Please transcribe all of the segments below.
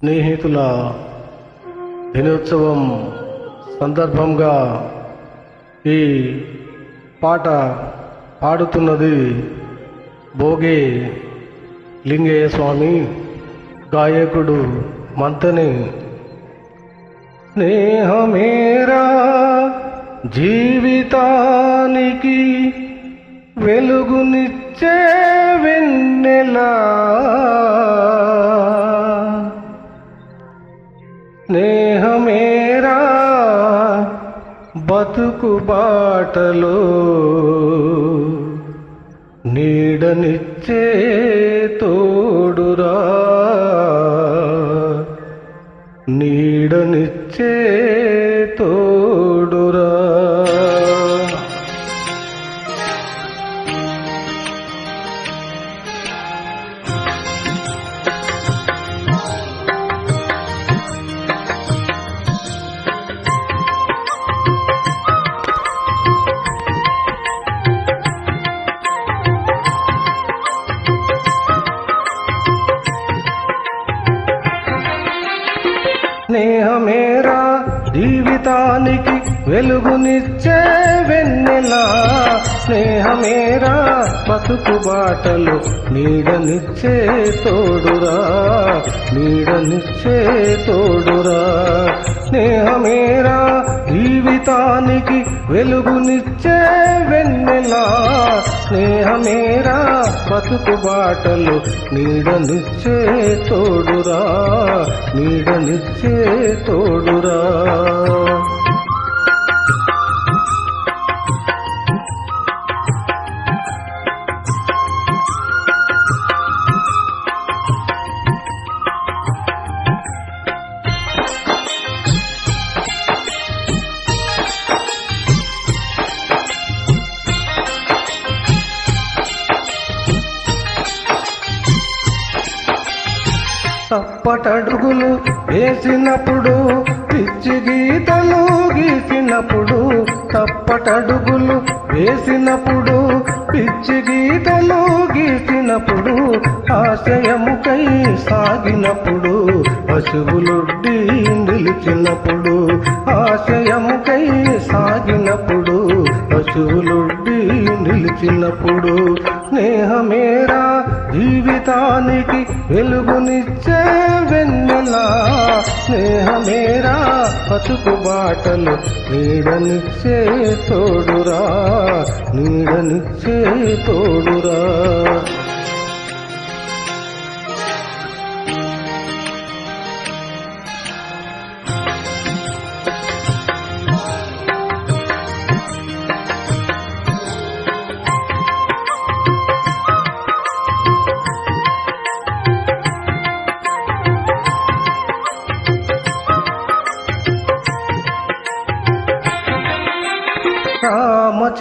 స్నేహితుల దినోత్సవం సందర్భంగా ఈ పాట పాడుతున్నది భోగే లింగయ్య స్వామి గాయకుడు మంతని. స్నేహమేరా జీవితానికి వెలుగునిచ్చే వెన్నెలా బతుకు బాటలో. నీడనిచ్చే తోడురా. నీడనిచ్చే స్నేహమేరా జీవితానికి వెలుగునిచ్చే వెన్నెలా. స్నేహమేరా బతుకు బాటలు నీడనిచ్చే తోడురా నీడనిచ్చే తోడురా. స్నేహమేరా జీవితానికి వెలుగునిచ్చే వెన్నెలా. స్నేహమేరా బతుకు బాటలు నీడనిచ్చే తోడురా నీడనిచ్చే తోడురా. తప్పటడుగులు వేసినప్పుడు పిచ్చి గీతలు గీసినప్పుడు తప్పటడుగులు వేసినప్పుడు పిచ్చి గీతలు గీసినప్పుడు ఆశయముకై సాగినప్పుడు పశువులొడ్డి నిలిచినప్పుడు ఆశయముకై సాగినప్పుడు పశువులొడ్డి నిలిచినప్పుడు స్నేహమేరా జీవితానికి వెలుగునిచ్చే వెన్నెలా స్నేహమేరా పసుపు బాటలు నీడనిచ్చే తోడురా నీడనిచ్చే తోడురా.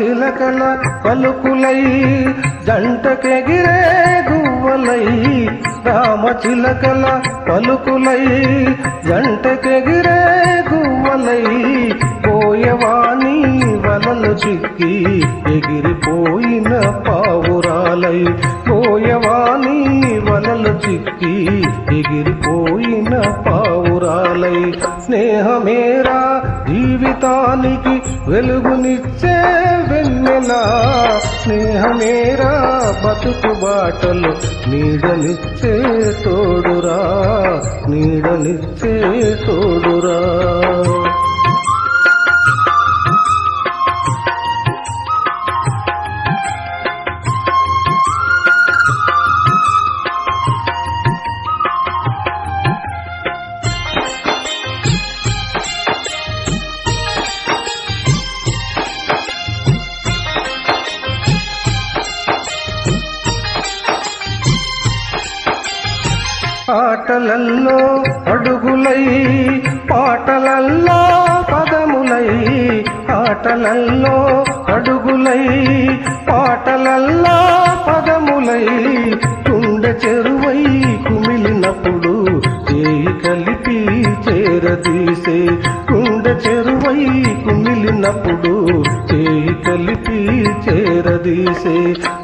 చిలకల పలుకులై జంటకెగిరే గువ్వలై రామ చిలకల పలుకులై జంటకెగిరే గువ్వలై పోయవాణి వలలు చిక్కి ఎగిరిపోయిన పావురాలై పోయవాణి వలలు చిక్కి ఎగిరిపోయిన పావురాలై స్నేహమేరా జీవితానికి వెలుగునిచ్చే నెలా స్నేహమేరా బతుకు బాటలు నీడనిచ్చే తోడురా నీడనిచ్చే తోడురా. ఆటలల్లో అడుగులై పాటలల్లో పదములై ఆటలల్లో అడుగులై పాటలల్లో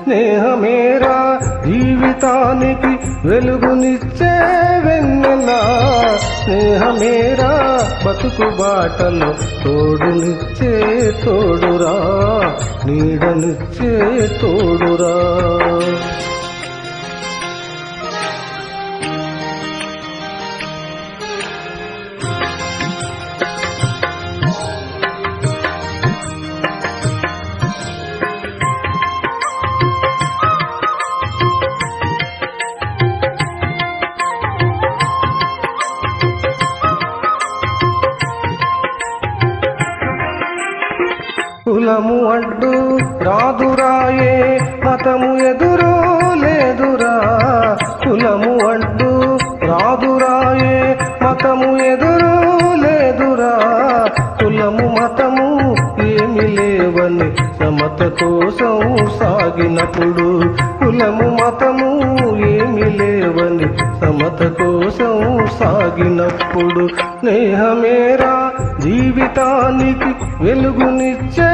స్నేహమేరా మేరా జీవితానికి వెలుగునిచ్చే వెన్నెలా. స్నేహమేరా బతుకు బాటలో తోడునిచ్చే తోడురా నీడనిచ్చే తోడురా. కులము అడ్డు రాదురాయే మతము ఎదురు లేదురా. కులము అడ్డు రాదురాయే మతము ఎదురు లేదురా. కులము మతము ఏమి లేవని సమత కోసం సాగినప్పుడు కులము మతము ఏమి లేవని సమత కోసం సాగినప్పుడు నేహమేరా జీవితానికి వెలుగునిచ్చే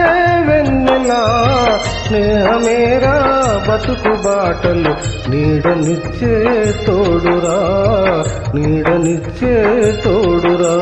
వెన్నెలా స్నేహమేరా బతుకు బాటలు నీడనిచ్చే తోడురా నీడనిచ్చే తోడురా.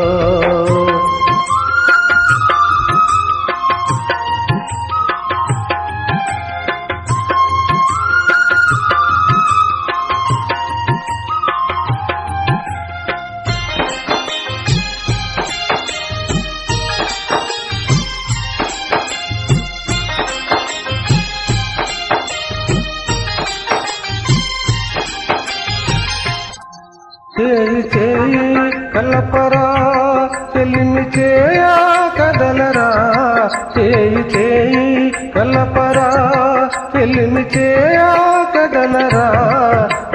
కలపరా తెలిమి చేయా కదలరా చేయి చేయి కలపరా తెలిమి చేయా కదలరా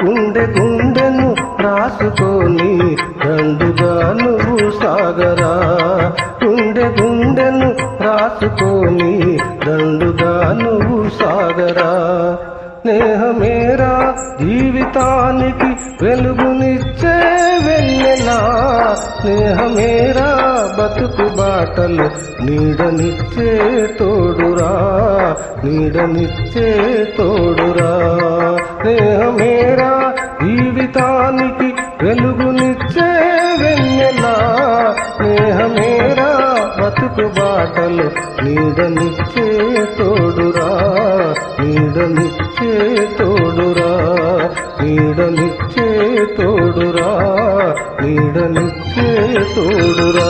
గుండె గుండెను రాసుకొని దండుగా నువ్వు సాగరా గుండె గుండెను రాసుకొని దండుగా నువ్వు సాగరా. స్నేహమేరా జీవితానికి వెలుగునిచ్చే వెన్నెలా? స్నేహమేరా బతుకు బాటలు నీడనిచ్చే తోడురా నీడనిచ్చే తోడురా. స్నేహమేరా జీవితానికి వెలుగునిచ్చే వెన్నెలా? స్నేహమేరా బతుకు బాటలు నీడనిచ్చే తోడురా నీడలిచ్చే తోడురా నీడలిచ్చే తోడురా.